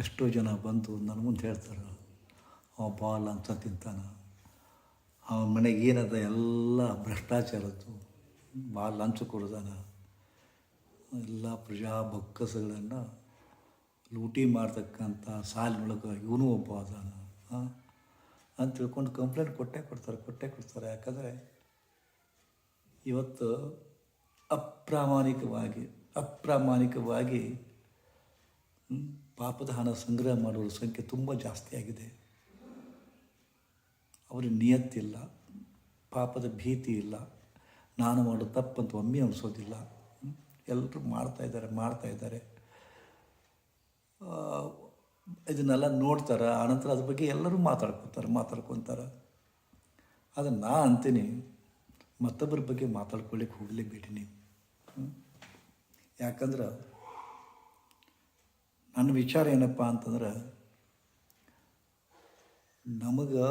ಎಷ್ಟೋ ಜನ ಬಂದು ನನ್ನ ಮುಂದೆ ಹೇಳ್ತಾರೆ, ಅವ ಬಾಲ್ ಅಂತ ತಿಂತಾನೆ. ಅವನ ಮನೆಗೆ ಏನದ ಎಲ್ಲ ಭ್ರಷ್ಟಾಚಾರದ್ದು ಬಾಲ್ ಲಂಚ ಕೊಡ್ದಾನ. ಎಲ್ಲ ಪ್ರಜಾ ಬೊಕ್ಕಸಗಳನ್ನು ಲೂಟಿ ಮಾಡ್ತಕ್ಕಂಥ ಸಾಲಿನೊಳಗೆ ಇವನು ಒಬ್ಬ ಅದಾನ. ಅಂತ ತಿಳ್ಕೊಂಡು ಕಂಪ್ಲೇಂಟ್ ಕೊಟ್ಟೇ ಕೊಡ್ತಾರೆ ಕೊಟ್ಟೇ ಕೊಡ್ತಾರೆ. ಯಾಕಂದರೆ ಇವತ್ತು ಅಪ್ರಾಮಾಣಿಕವಾಗಿ ಅಪ್ರಾಮಾಣಿಕವಾಗಿ ಪಾಪದ ಹಣ ಸಂಗ್ರಹ ಮಾಡುವ ಸಂಖ್ಯೆ ತುಂಬ ಜಾಸ್ತಿ ಆಗಿದೆ. ಅವ್ರಿಗೆ ನಿಯತ್ತಿಲ್ಲ ಪಾಪದ ಭೀತಿ ಇಲ್ಲ, ನಾನು ಮಾಡೋ ತಪ್ಪಂತ ಒಮ್ಮೆ ಅನಿಸೋದಿಲ್ಲ. ಎಲ್ಲರೂ ಮಾಡ್ತಾ ಇದ್ದಾರೆ ಮಾಡ್ತಾ ಇದ್ದಾರೆ. ಇದನ್ನೆಲ್ಲ ನೋಡ್ತಾರೆ ಆನಂತರ ಅದ್ರ ಬಗ್ಗೆ ಎಲ್ಲರೂ ಮಾತಾಡ್ಕೊತಾರೆ ಮಾತಾಡ್ಕೊತಾರೆ. ಆದರೆ ನಾ ಅಂತೀನಿ, ಮತ್ತೊಬ್ಬರ ಬಗ್ಗೆ ಮಾತಾಡ್ಕೊಳ್ಳಿಕ್ಕೆ ಹೋಗಲೇಬೇಡಿ ನೀವು? ಯಾಕಂದ್ರೆ ನನ್ನ ವಿಚಾರ ಏನಪ್ಪ ಅಂತಂದ್ರೆ, ನಮಗೆ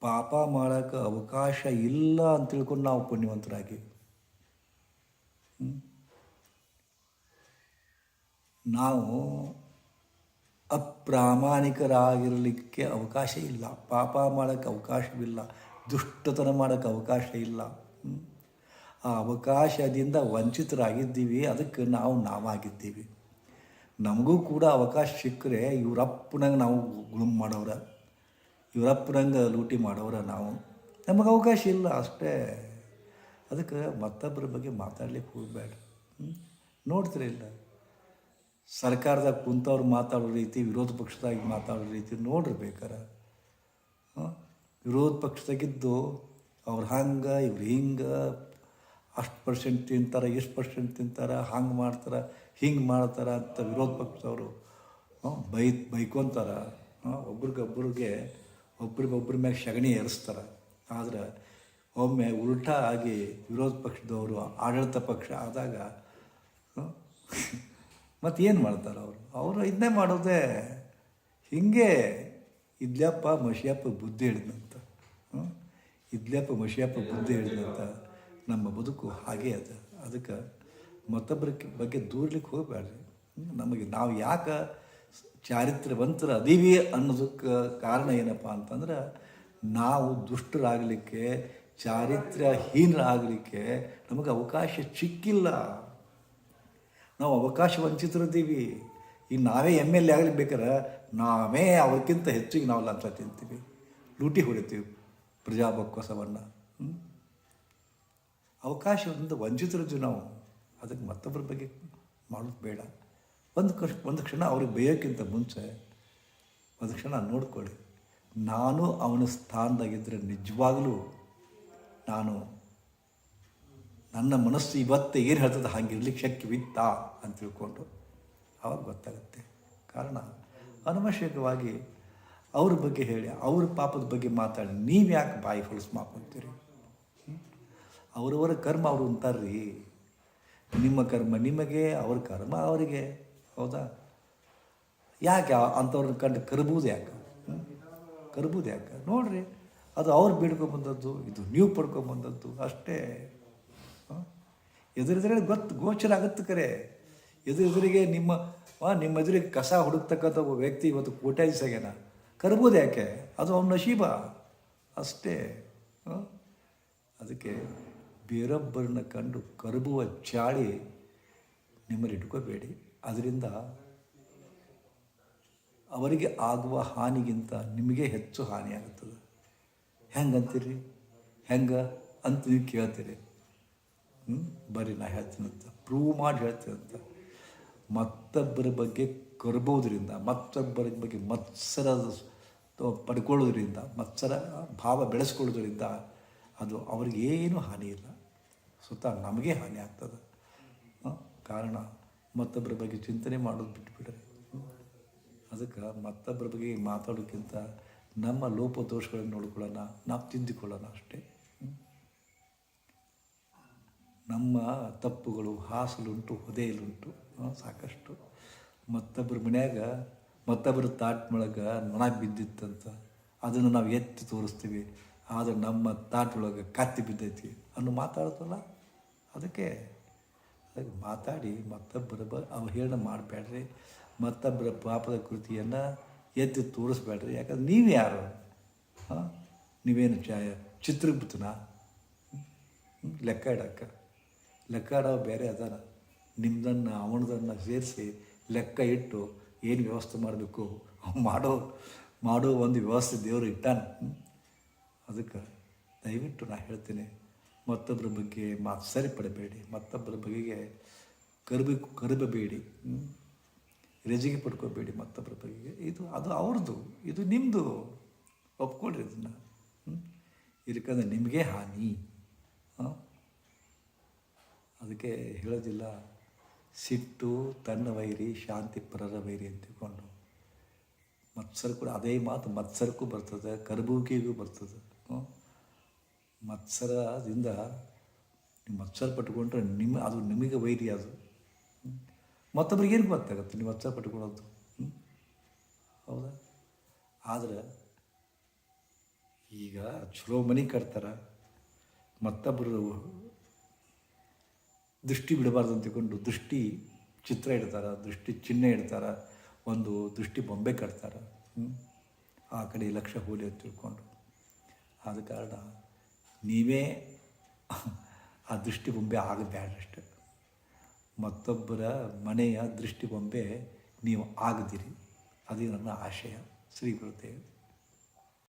ಪಾಪ ಮಾಡೋಕ್ಕೆ ಅವಕಾಶ ಇಲ್ಲ ಅಂತ ತಿಳ್ಕೊಂಡು ನಾವು ಪುಣ್ಯವಂತರಾಗಿ? ನಾವು ಅಪ್ರಾಮಾಣಿಕರಾಗಿರಲಿಕ್ಕೆ ಅವಕಾಶ ಇಲ್ಲ. ಪಾಪ ಮಾಡೋಕ್ಕೆ ಅವಕಾಶವಿಲ್ಲ. ದುಷ್ಟತನ ಮಾಡೋಕ್ಕೆ ಅವಕಾಶ ಇಲ್ಲ? ಆ ಅವಕಾಶದಿಂದ ವಂಚಿತರಾಗಿದ್ದೀವಿ. ಅದಕ್ಕೆ ನಾವು ನಾವಾಗಿದ್ದೀವಿ. ನಮಗೂ ಕೂಡ ಅವಕಾಶ ಸಿಕ್ಕರೆ ಇವರಪ್ಪನಂಗೆ ನಾವು ಗುಳುಮ್ ಮಾಡೋರ, ಇವರಪ್ಪನಂಗೆ ಲೂಟಿ ಮಾಡೋರ ನಾವು. ನಮಗೆ ಅವಕಾಶ ಇಲ್ಲ, ಅಷ್ಟೇ. ಅದಕ್ಕೆ ಮತ್ತೊಬ್ಬರ ಬಗ್ಗೆ ಮಾತಾಡ್ಲಿಕ್ಕೆ ಹೋಗಬೇಡ. ನೋಡ್ತಿರಲಿಲ್ಲ ಸರ್ಕಾರದಾಗ ಕುಂತವ್ರು ಮಾತಾಡೋ ರೀತಿ, ವಿರೋಧ ಪಕ್ಷದಾಗ ಮಾತಾಡೋ ರೀತಿ ನೋಡ್ರಿ ಬೇಕಾರ. ವಿರೋಧ ಪಕ್ಷದಾಗಿದ್ದು ಅವ್ರು ಹಂಗೆ, ಇವ್ರು ಹಿಂಗೆ ಅಷ್ಟು ಪರ್ಸೆಂಟ್ ತಿಂತಾರೆ ಎಷ್ಟು ಪರ್ಸೆಂಟ್ ತಿಂತಾರೆ, ಹಂಗೆ ಮಾಡ್ತಾರೆ, ಹಿಂಗೆ ಮಾಡ್ತಾರೆ ಅಂತ ವಿರೋಧ ಪಕ್ಷದವರು ಬೈ, ಬೈಕೊಂತಾರೆ ಒಬ್ರಿಗೊಬ್ರಿಗೆ, ಒಬ್ರಿಗೊಬ್ರ ಮ್ಯಾಗ ಸಗಣಿ ಏರಿಸ್ತಾರೆ. ಆದರೆ ಒಮ್ಮೆ ಉಲ್ಟಾ ಆಗಿ ವಿರೋಧ ಪಕ್ಷದವರು, ಆಡಳಿತ ಪಕ್ಷ ಆದಾಗ ಮತ್ತು ಏನು ಮಾಡ್ತಾರೆ ಅವರು? ಅವರು ಇದನ್ನೇ ಮಾಡೋದೇ ಹಿಂಗೆ, ಇದ್ಲಪ್ಪ ಮಶಿಯಪ್ಪ ಬುದ್ಧಿ ಹೇಳಿದಂತ ಇದ್ಲಪ್ಪ ಮಶಿಯಪ್ಪ ಬುದ್ಧಿ ಹೇಳಿದಂತ ನಮ್ಮ ಬದುಕು ಹಾಗೇ ಅದ. ಅದಕ್ಕೆ ಮತ್ತೊಬ್ಬರ ಬಗ್ಗೆ ದೂರ್ಲಿಕ್ಕೆ ಹೋಗಬೇಡ್ರಿ ನಮಗೆ ನಾವು ಯಾಕೆ ಚಾರಿತ್ರ್ಯವಂತರ ಅದೀವಿ ಅನ್ನೋದಕ್ಕೆ ಕಾರಣ ಏನಪ್ಪ ಅಂತಂದ್ರೆ ನಾವು ದುಷ್ಟರಾಗಲಿಕ್ಕೆ, ಚಾರಿತ್ರ್ಯಹೀನರಾಗಲಿಕ್ಕೆ ನಮಗೆ ಅವಕಾಶ ಸಿಕ್ಕಿಲ್ಲ ನಾವು ಅವಕಾಶ ವಂಚಿತರಿದ್ದೀವಿ. ಈಗ ನಾವೇ ಎಂ ಎಲ್ ಎ ಆಗ್ಲಿಕ್ಕೆ ಬೇಕಾರೆ ನಾವೇ ಅವಕ್ಕಿಂತ ಹೆಚ್ಚಿಗೆ ನಾವು ಲಂಚ ತಿಂತೀವಿ. ಲೂಟಿ ಹೊಡಿತೀವಿ ಪ್ರಜಾಬೊಕ್ಕಸವನ್ನು ಅವಕಾಶದಿಂದ ವಂಚಿತರದ್ದು ನಾವು. ಅದಕ್ಕೆ ಮತ್ತೊಬ್ಬರ ಬಗ್ಗೆ ಮಾಡೋದು ಬೇಡ. ಒಂದು ಕಷ್ ಒಂದು ಕ್ಷಣ ಅವ್ರಿಗೆ ಬೇಯೋಕ್ಕಿಂತ ಮುಂಚೆ, ಒಂದು ಕ್ಷಣ ನೋಡ್ಕೊಳ್ಳಿ. ನಾನು ಅವನ ಸ್ಥಾನದಾಗಿದ್ದರೆ ನಿಜವಾಗಲೂ ನಾನು ನನ್ನ ಮನಸ್ಸು ಇವತ್ತೇ ಏನು ಹೇಳ್ತದೆ ಹಾಗಿರ್ಲಿಕ್ಕೆ ಶಕ್ಯವಿತ್ತಾ ಅಂತ ತಿಳ್ಕೊಂಡು ಅವಾಗ ಗೊತ್ತಾಗುತ್ತೆ. ಕಾರಣ, ಅನವಶ್ಯಕವಾಗಿ ಅವ್ರ ಬಗ್ಗೆ ಹೇಳಿ, ಅವ್ರ ಪಾಪದ ಬಗ್ಗೆ ಮಾತಾಡಿ ನೀವು ಯಾಕೆ ಬಾಯಿ ಹೊಲಸು ಮಾಡ್ಕೊತೀರಿ? ಅವರವರ ಕರ್ಮ ಅವರು ಅಂತಾರ್ರಿ. ನಿಮ್ಮ ಕರ್ಮ ನಿಮಗೆ, ಅವ್ರ ಕರ್ಮ ಅವರಿಗೆ. ಹೌದಾ? ಯಾಕೆ ಅಂಥವ್ರನ್ನ ಕಂಡು ಕರ್ಬೋದು ಯಾಕೆ? ಕರ್ಬೋದು ಯಾಕೆ? ನೋಡ್ರಿ, ಅದು ಅವ್ರು ಬೇಡ್ಕೊಂಬಂದದ್ದು ಇದು ನೀವು ಪಡ್ಕೊಂಬಂದದ್ದು ಅಷ್ಟೇ? ಎದುರಿದ್ರೆ ಗೊತ್ತು, ಗೋಚರ ಆಗುತ್ತೆ ಕರೆ. ಎದುರೆದುರಿಗೆ ನಿಮ್ಮ ನಿಮ್ಮ ಎದುರಿಗೆ ಕಸ ಹುಡುಕ್ತಕ್ಕಂಥ ಒಬ್ಬ ವ್ಯಕ್ತಿ ಇವತ್ತು ಕೋಟ್ಯಾಧಿಸಾಗ್ಯಾನ ಕರ್ಬೋದು ಯಾಕೆ? ಅದು ಅವ್ನ ನಶೀಬ. ಅಷ್ಟೇ? ಅದಕ್ಕೆ ಬೇರೊಬ್ಬರನ್ನ ಕಂಡು ಕರಗುವ ಚಾಳಿ ನಿಮ್ಮಲ್ಲಿ ಇಟ್ಕೋಬೇಡಿ ಅದರಿಂದ ಅವರಿಗೆ ಆಗುವ ಹಾನಿಗಿಂತ ನಿಮಗೆ ಹೆಚ್ಚು ಹಾನಿಯಾಗುತ್ತದೆ. ಹೆಂಗಂತೀರಿ? ಹೆಂಗೆ ಅಂತ ನೀವು ಕೇಳ್ತೀರಿ. ಹ್ಞೂ ಬರ್ರಿ, ನಾ ಹೇಳ್ತೀನಂತ ಪ್ರೂವ್ ಮಾಡಿ ಹೇಳ್ತೀನಂತ ಮತ್ತೊಬ್ಬರ ಬಗ್ಗೆ ಕರ್ಬೋದ್ರಿಂದ ಮತ್ತೊಬ್ಬರ ಬಗ್ಗೆ ಮತ್ಸರ ಪಡ್ಕೊಳ್ಳೋದ್ರಿಂದ ಮತ್ಸರ ಭಾವ ಬೆಳೆಸ್ಕೊಳ್ಳೋದ್ರಿಂದ ಅದು ಅವ್ರಿಗೇನು ಹಾನಿ ಇಲ್ಲ. ಸುತ್ತ ನಮಗೆ ಹಾನಿ ಆಗ್ತದೆ. ಕಾರಣ ಮತ್ತೊಬ್ಬರ ಬಗ್ಗೆ ಚಿಂತನೆ ಮಾಡೋದು ಬಿಟ್ಬಿಡ್ರಿ. ಹ್ಮ್? ಅದಕ್ಕೆ ಮತ್ತೊಬ್ಬರ ಬಗ್ಗೆ ಮಾತಾಡೋಕ್ಕಿಂತ ನಮ್ಮ ಲೋಪದೋಷಗಳನ್ನು ನೋಡ್ಕೊಳ್ಳೋಣ ನಾವು ತಿದ್ದಿಕೊಳ್ಳೋಣ ಅಷ್ಟೇ. ನಮ್ಮ ತಪ್ಪುಗಳು ಹಾಸಲುಂಟು ಹೊದೆಯಲುಂಟು. ಆ, ಸಾಕಷ್ಟು. ಮತ್ತೊಬ್ಬರ ಮನ್ಯಾಗ ಮತ್ತೊಬ್ಬರ ತಾಟ್ಮೊಳಗೆ ನೊಣ ಬಿದ್ದಿತ್ತಂತ ಅದನ್ನು ನಾವು ಎತ್ತಿ ತೋರಿಸ್ತೀವಿ. ಆದರೆ ನಮ್ಮ ತಾಟೊಳಗೆ ಕತ್ತಿ ಬಿದ್ದೈತಿ ಅನ್ನು ಮಾತಾಡ್ತಲ್ಲ ಅದಕ್ಕೆ ಅದಕ್ಕೆ ಮಾತಾಡಿ, ಮತ್ತೊಬ್ಬರ ಬ ಅವಹೇಳನ ಮಾಡಬೇಡ್ರಿ ಮತ್ತೊಬ್ಬರ ಪಾಪದ ಕೃತಿಯನ್ನು ಎತ್ತಿ ತೋರಿಸ್ಬೇಡ್ರಿ ಯಾಕಂದ್ರೆ ನೀವು ಯಾರು? ಹಾಂ? ನೀವೇನು ಚ ಚಿತ್ರಗುಪ್ತನ? ಲೆಕ್ಕ ಇಡಕ್ಕ ಲೆಕ್ಕ ಇಡೋ ಬೇರೆ ಅದಾನ. ನಿಮ್ಮದನ್ನು ಅವನದನ್ನು ಸೇರಿಸಿ ಲೆಕ್ಕ ಇಟ್ಟು ಏನು ವ್ಯವಸ್ಥೆ ಮಾಡಬೇಕು? ಮಾಡೋ ಮಾಡೋ ಒಂದು ವ್ಯವಸ್ಥೆ ದೇವರು ಇಟ್ಟಾನ? ಅದಕ್ಕೆ ದಯವಿಟ್ಟು ನಾನು ಹೇಳ್ತೀನಿ, ಮತ್ತೊಬ್ಬರ ಬಗ್ಗೆ ಮಾತ್ಸರಿ ಪಡಬೇಡಿ ಮತ್ತೊಬ್ಬರ ಬಗೆಗೆ ಕರಿಬೇಕು ಕರಿಬಬೇಡಿ ಹ್ಞೂ ರೆಜಿಗೆ ಪಡ್ಕೋಬೇಡಿ ಮತ್ತೊಬ್ಬರ ಬಗೆಗೆ. ಇದು, ಅದು ಅವ್ರದ್ದು, ಇದು ನಿಮ್ಮದು ಒಪ್ಕೊಳ್ರಿ ಇದನ್ನು ಇದಕ್ಕಂದ್ರೆ ನಿಮಗೆ ಹಾನಿ. ಅದಕ್ಕೆ ಹೇಳೋದಿಲ್ಲ, ಸಿಟ್ಟು, ತನ್ನ ವೈರಿ, ಶಾಂತಿ ಪರರ ವೈರಿ ಅಂತ ತಿಳ್ಕೊಂಡು. ಕೂಡ ಅದೇ ಮಾತು ಮತ್ಸರಕ್ಕೂ ಬರ್ತದೆ ಕರ್ಬೂಕಿಗೂ ಬರ್ತದೆ? ಮತ್ಸರದಿಂದ ನೀವು ಮತ್ಸರ ಪಟ್ಟುಕೊಂಡ್ರೆ ನಿಮ್ಮ ಅದು ನಿಮಗೆ ವೈರಿ ಅದು. ಮತ್ತೊಬ್ಬರಿಗೆ ಏನು ಗೊತ್ತಾಗುತ್ತೆ ನೀವು ಮತ್ಸರ ಪಟ್ಟುಕೊಳ್ಳೋದು? ಹೌದಾ? ಆದ್ರೆ ಈಗ ಚಲೋ ಮನೆ ಕಟ್ತಾರೆ ಮತ್ತೊಬ್ಬರು ದೃಷ್ಟಿ ಬಿಡಬಾರ್ದು ಅಂತ ತಿಳ್ಕೊಂಡು ದೃಷ್ಟಿ ಚಿತ್ರ ಇಡ್ತಾರೆ, ದೃಷ್ಟಿ ಚಿಹ್ನೆ ಇಡ್ತಾರೆ, ಒಂದು ದೃಷ್ಟಿ ಬೊಂಬೆ ಕಟ್ತಾರೆ. ಆ ಕಡೆ ಲಕ್ಷ ಹೋಲಿ ಅಂತ ತಿಳ್ಕೊಂಡು. ಆದ ಕಾರಣ ನೀವೇ ಆ ದೃಷ್ಟಿ ಬೊಂಬೆ ಆಗಬೇಡ್ರಷ್ಟೆ ಮತ್ತೊಬ್ಬರ ಮನೆಯ ದೃಷ್ಟಿ ಬೊಂಬೆ ನೀವು ಆಗದಿರಿ. ಅದೇ ನನ್ನ ಆಶಯ. ಶ್ರೀ ಗುರುದೇವ್.